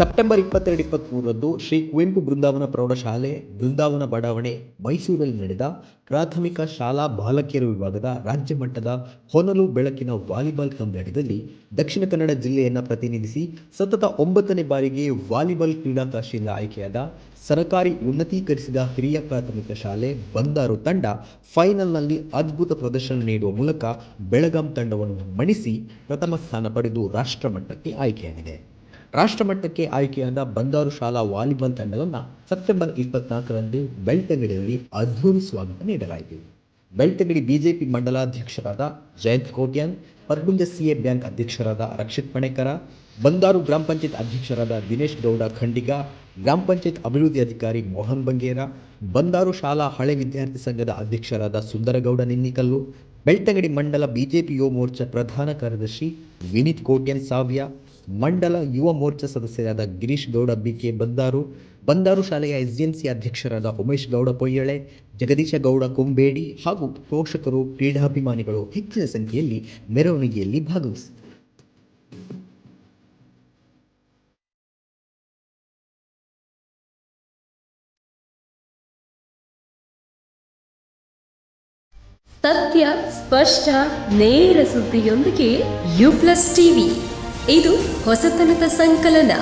September ಇಪ್ಪತ್ತೆರಡು ಇಪ್ಪತ್ತ್ಮೂರರಂದು ಶ್ರೀ ಕುವೆಂಪು ಬೃಂದಾವನ ಪ್ರೌಢಶಾಲೆ ಬೃಂದಾವನ ಬಡಾವಣೆ ಮೈಸೂರಲ್ಲಿ ನಡೆದ ಪ್ರಾಥಮಿಕ ಶಾಲಾ ಬಾಲಕಿಯರ ವಿಭಾಗದ ರಾಜ್ಯ ಮಟ್ಟದ ಹೊನಲು ಬೆಳಕಿನ ವಾಲಿಬಾಲ್ ಪಂದ್ಯಾಟದಲ್ಲಿ ದಕ್ಷಿಣ ಕನ್ನಡ ಜಿಲ್ಲೆಯನ್ನು ಪ್ರತಿನಿಧಿಸಿ ಸತತ ಒಂಬತ್ತನೇ ಬಾರಿಗೆ ವಾಲಿಬಾಲ್ ಕ್ರೀಡಾಕಾಶಿಯಿಂದ ಆಯ್ಕೆಯಾದ ಸರಕಾರಿ ಉನ್ನತೀಕರಿಸಿದ ಹಿರಿಯ ಪ್ರಾಥಮಿಕ ಶಾಲೆ ಬಂದಾರು ತಂಡ ಫೈನಲ್ನಲ್ಲಿ ಅದ್ಭುತ ಪ್ರದರ್ಶನ ನೀಡುವ ಮೂಲಕ ಬೆಳಗಾಂ ತಂಡವನ್ನು ಮಣಿಸಿ ಪ್ರಥಮ ಸ್ಥಾನ ಪಡೆದು ರಾಷ್ಟ್ರಮಟ್ಟಕ್ಕೆ ಆಯ್ಕೆಯಾಗಿದೆ. ರಾಷ್ಟ್ರಮಟ್ಟಕ್ಕೆ ಆಯ್ಕೆಯಾದ ಬಂದಾರು ಶಾಲಾ ವಾಲಿಬಾಲ್ ತಂಡವನ್ನು ಸೆಪ್ಟೆಂಬರ್ ಇಪ್ಪತ್ನಾಲ್ಕರಂದು ಬೆಳ್ತಂಗಡಿಯಲ್ಲಿ ಅದ್ಭುತ ಸ್ವಾಗತ ನೀಡಲಾಯಿತು. ಬೆಳ್ತಂಗಡಿ ಬಿಜೆಪಿ ಮಂಡಲಾಧ್ಯಕ್ಷರಾದ ಜಯಂತ್ ಕೋಟ್ಯಾನ್, ಪರ್ಗುಂಜ ಸಿಎ ಬ್ಯಾಂಕ್ ಅಧ್ಯಕ್ಷರಾದ ರಕ್ಷಿತ್ ಪಣೇಕರ, ಬಂದಾರು ಗ್ರಾಮ ಪಂಚಾಯತ್ ಅಧ್ಯಕ್ಷರಾದ ದಿನೇಶ್ ಗೌಡ ಖಂಡಿಗ, ಗ್ರಾಮ ಪಂಚಾಯತ್ ಅಭಿವೃದ್ಧಿ ಅಧಿಕಾರಿ ಮೋಹನ್ ಬಂಗೇರ, ಬಂದಾರು ಶಾಲಾ ಹಳೆ ವಿದ್ಯಾರ್ಥಿ ಸಂಘದ ಅಧ್ಯಕ್ಷರಾದ ಸುಂದರಗೌಡ ನಿನ್ನಿಕಲ್ಲು, ಬೆಳ್ತಂಗಡಿ ಮಂಡಲ ಬಿಜೆಪಿ ಯುವ ಮೋರ್ಚಾ ಪ್ರಧಾನ ಕಾರ್ಯದರ್ಶಿ ವಿನೀತ್ ಕೋಟ್ಯನ್ ಸಾವ್ಯ ಮಂಡಲ ಯುವ ಮೋರ್ಚಾ ಸದಸ್ಯರಾದ ಗಿರೀಶ್ ಗೌಡ, ಬಿಕೆ ಬಂದಾರು. ಬಂದಾರು ಶಾಲೆಯ ಎಸ್ಡಿಎಂಸಿ ಅಧ್ಯಕ್ಷರಾದ ಉಮೇಶ್ ಗೌಡ ಪೊಯ್ಯಳೆ, ಜಗದೀಶ ಗೌಡ ಕುಂಬೇಡಿ ಹಾಗೂ ಪೋಷಕರು, ಕ್ರೀಡಾಭಿಮಾನಿಗಳು ಹೆಚ್ಚಿನ ಸಂಖ್ಯೆಯಲ್ಲಿ ಮೆರವಣಿಗೆಯಲ್ಲಿ ಭಾಗವಹಿಸಿದರು ಸತ್ಯ, ಸ್ಪಷ್ಟ, ನೇರ ಸುದ್ದಿಯೊಂದಿಗೆ ಯು ಪ್ಲಸ್ ಟಿವಿ. ಇದು ಹೊಸತನದ ಸಂಕಲನ.